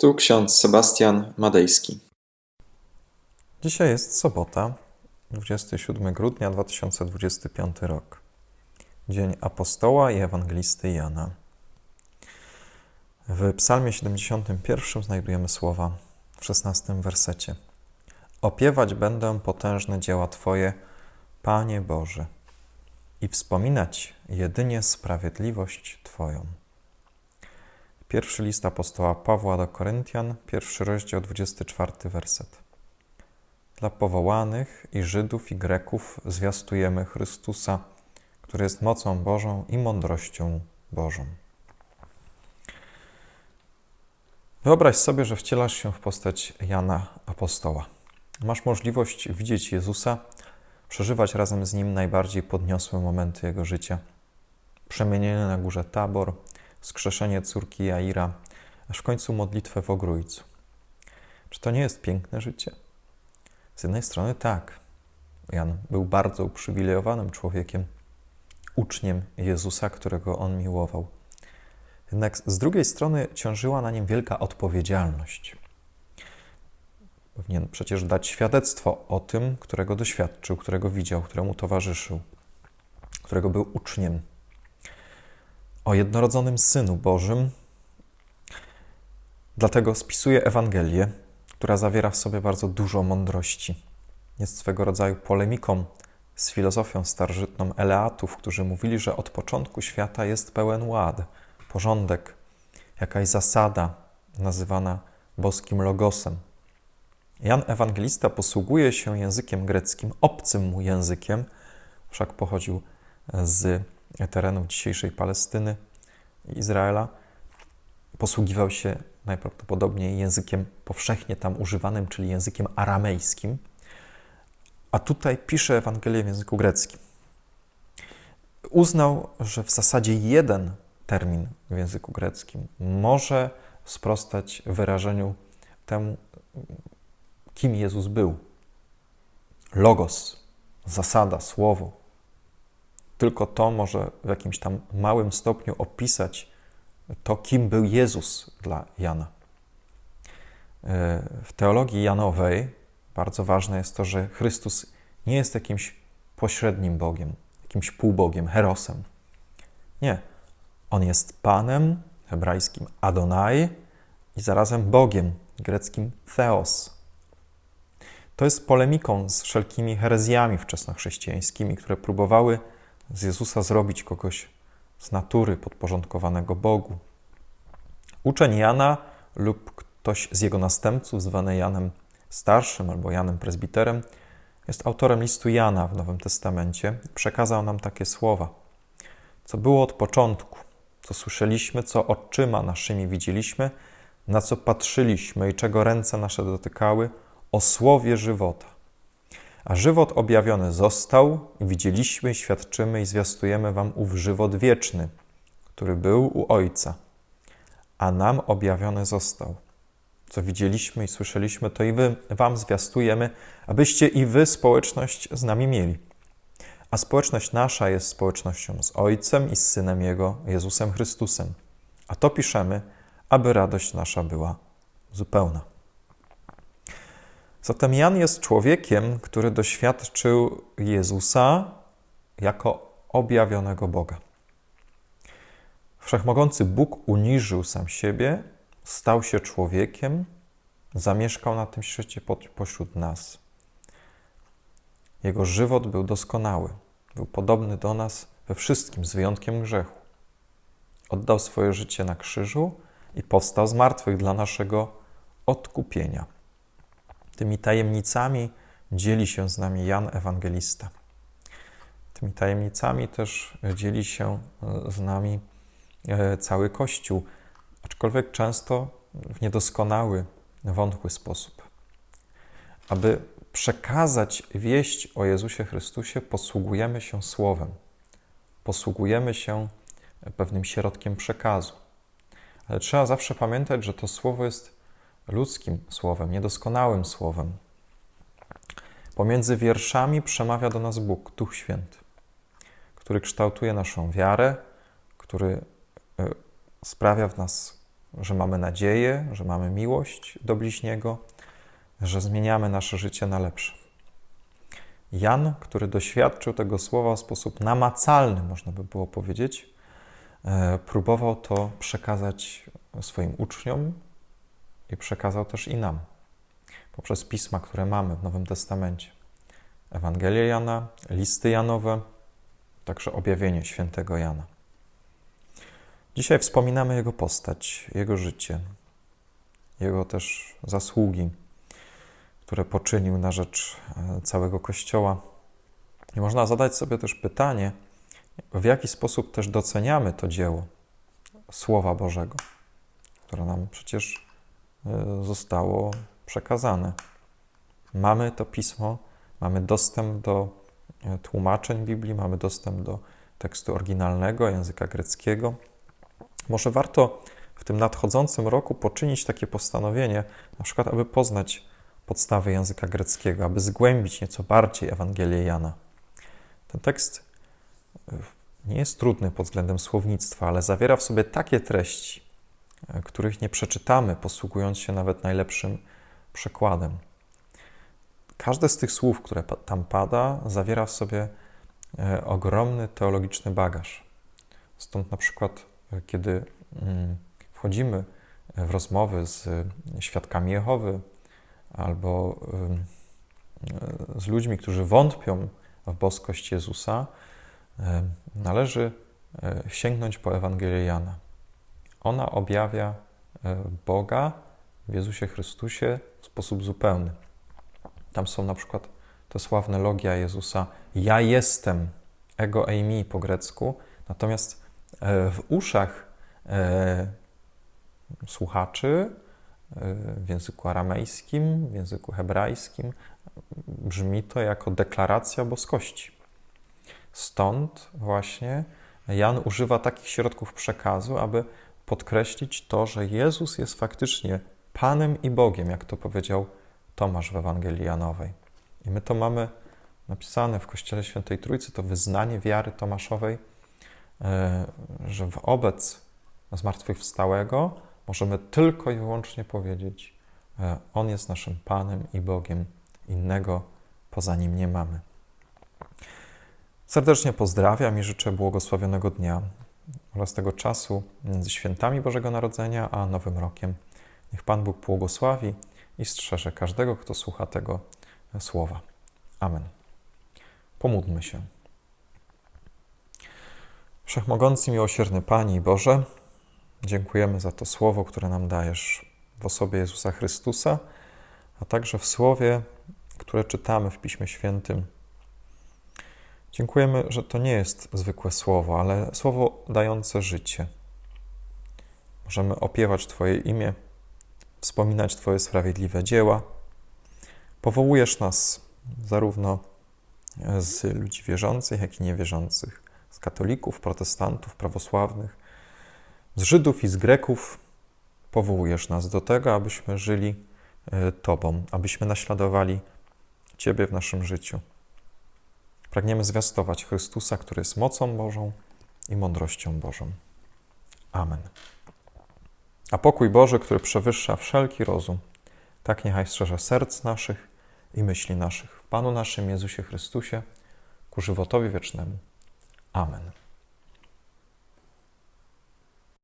Tu ksiądz Sebastian Madejski. Dzisiaj jest sobota, 27 grudnia 2025 rok. Dzień apostoła i ewangelisty Jana. W Psalmie 71 znajdujemy słowa w 16 wersecie. Opiewać będę potężne dzieła Twoje, Panie Boże, i wspominać jedynie sprawiedliwość Twoją. Pierwszy list apostoła Pawła do Koryntian, pierwszy rozdział, 24 werset. Dla powołanych i Żydów i Greków zwiastujemy Chrystusa, który jest mocą Bożą i mądrością Bożą. Wyobraź sobie, że wcielasz się w postać Jana Apostoła. Masz możliwość widzieć Jezusa, przeżywać razem z Nim najbardziej podniosłe momenty Jego życia. Przemienienie na górze Tabor, skrzeszenie córki Jaira, aż w końcu modlitwę w Ogrójcu. Czy to nie jest piękne życie? Z jednej strony tak. Jan był bardzo uprzywilejowanym człowiekiem, uczniem Jezusa, którego on miłował. Jednak z drugiej strony ciążyła na nim wielka odpowiedzialność. Powinien przecież dać świadectwo o tym, którego doświadczył, którego widział, któremu towarzyszył, którego był uczniem. O jednorodzonym Synu Bożym. Dlatego spisuje Ewangelię, która zawiera w sobie bardzo dużo mądrości. Jest swego rodzaju polemiką z filozofią starożytną Eleatów, którzy mówili, że od początku świata jest pełen ład, porządek, jakaś zasada nazywana boskim logosem. Jan Ewangelista posługuje się językiem greckim, obcym mu językiem, wszak pochodził z terenów dzisiejszej Palestyny i Izraela. Posługiwał się najprawdopodobniej językiem powszechnie tam używanym, czyli językiem aramejskim, a tutaj pisze Ewangelię w języku greckim. Uznał, że w zasadzie jeden termin w języku greckim może sprostać wyrażeniu temu, kim Jezus był. Logos, zasada, słowo. Tylko to może w jakimś tam małym stopniu opisać to, kim był Jezus dla Jana. W teologii Janowej bardzo ważne jest to, że Chrystus nie jest jakimś pośrednim Bogiem, jakimś półbogiem, herosem. Nie. On jest Panem, hebrajskim Adonai i zarazem Bogiem, greckim Theos. To jest polemiką z wszelkimi herezjami wczesnochrześcijańskimi, które próbowały z Jezusa zrobić kogoś z natury podporządkowanego Bogu. Uczeń Jana lub ktoś z jego następców, zwany Janem Starszym albo Janem Prezbiterem, jest autorem listu Jana w Nowym Testamencie. Przekazał nam takie słowa: Co było od początku, co słyszeliśmy, co oczyma naszymi widzieliśmy, na co patrzyliśmy i czego ręce nasze dotykały, o słowie żywota. A żywot objawiony został, widzieliśmy, świadczymy i zwiastujemy Wam ów żywot wieczny, który był u Ojca, a nam objawiony został. Co widzieliśmy i słyszeliśmy, to i wy, Wam zwiastujemy, abyście i Wy społeczność z nami mieli. A społeczność nasza jest społecznością z Ojcem i z Synem Jego, Jezusem Chrystusem. A to piszemy, aby radość nasza była zupełna. Zatem Jan jest człowiekiem, który doświadczył Jezusa jako objawionego Boga. Wszechmogący Bóg uniżył sam siebie, stał się człowiekiem, zamieszkał na tym świecie pośród nas. Jego żywot był doskonały, był podobny do nas we wszystkim, z wyjątkiem grzechu. Oddał swoje życie na krzyżu i powstał z martwych dla naszego odkupienia. Tymi tajemnicami dzieli się z nami Jan Ewangelista. Tymi tajemnicami też dzieli się z nami cały Kościół, aczkolwiek często w niedoskonały, wątły sposób. Aby przekazać wieść o Jezusie Chrystusie, posługujemy się Słowem, posługujemy się pewnym środkiem przekazu. Ale trzeba zawsze pamiętać, że to Słowo jest ludzkim słowem, niedoskonałym słowem. Pomiędzy wierszami przemawia do nas Bóg, Duch Święty, który kształtuje naszą wiarę, który sprawia w nas że mamy nadzieję, że mamy miłość do bliźniego, że zmieniamy nasze życie na lepsze. Jan, który doświadczył tego słowa w sposób namacalny, można by było powiedzieć, e, próbował to przekazać swoim uczniom i przekazał też i nam poprzez pisma, które mamy w Nowym Testamencie. Ewangelia Jana, listy Janowe, także objawienie świętego Jana. Dzisiaj wspominamy jego postać, jego życie, jego też zasługi, które poczynił na rzecz e, całego Kościoła. I można zadać sobie też pytanie, w jaki sposób też doceniamy to dzieło Słowa Bożego, które nam przecież zostało przekazane. Mamy to pismo, mamy dostęp do e, tłumaczeń Biblii, mamy dostęp do tekstu oryginalnego, języka greckiego. Może warto w tym nadchodzącym roku poczynić takie postanowienie, na przykład, aby poznać podstawy języka greckiego, aby zgłębić nieco bardziej Ewangelię Jana. Ten tekst e, nie jest trudny pod względem słownictwa, ale zawiera w sobie takie treści, e, których nie przeczytamy, posługując się nawet najlepszym przekładem. Każde z tych słów, które tam pada, zawiera w sobie e, ogromny teologiczny bagaż. Stąd na przykład, e, kiedy mm, wchodzimy w rozmowy z e, świadkami Jehowy albo e, z ludźmi, którzy wątpią w boskość Jezusa, e, należy e, sięgnąć po Ewangelię Jana. Ona objawia e, Boga w Jezusie Chrystusie w sposób zupełny. Tam są na przykład te sławne logia Jezusa Ja jestem, ego eimi po grecku, natomiast e, w uszach e, słuchaczy w języku aramejskim, w języku hebrajskim brzmi to jako deklaracja boskości. Stąd właśnie Jan używa takich środków przekazu, aby podkreślić to, że Jezus jest faktycznie Panem i Bogiem, jak to powiedział Tomasz w Ewangelii Janowej. I my to mamy napisane w Kościele Świętej Trójcy, to wyznanie wiary Tomaszowej, e, że wobec zmartwychwstałego możemy tylko i wyłącznie powiedzieć: e, On jest naszym Panem i Bogiem, innego poza nim nie mamy. Serdecznie pozdrawiam i życzę błogosławionego dnia oraz tego czasu między świętami Bożego Narodzenia a Nowym Rokiem. Niech Pan Bóg błogosławi i strzeże każdego, kto słucha tego słowa. Amen. Pomódlmy się. Wszechmogący, miłosierny Panie i Boże, dziękujemy za to słowo, które nam dajesz w osobie Jezusa Chrystusa, a także w słowie, które czytamy w Piśmie Świętym. Dziękujemy, że to nie jest zwykłe słowo, ale słowo dające życie. Możemy opiewać Twoje imię, wspominać Twoje sprawiedliwe dzieła. Powołujesz nas zarówno z ludzi wierzących, jak i niewierzących, z katolików, protestantów, prawosławnych, z Żydów i z Greków. Powołujesz nas do tego, abyśmy żyli e, Tobą, abyśmy naśladowali Ciebie w naszym życiu. Pragniemy zwiastować Chrystusa, który jest mocą Bożą i mądrością Bożą. Amen. A pokój Boży, który przewyższa wszelki rozum, tak niechaj strzeże serc naszych i myśli naszych w Panu naszym Jezusie Chrystusie ku żywotowi wiecznemu. Amen.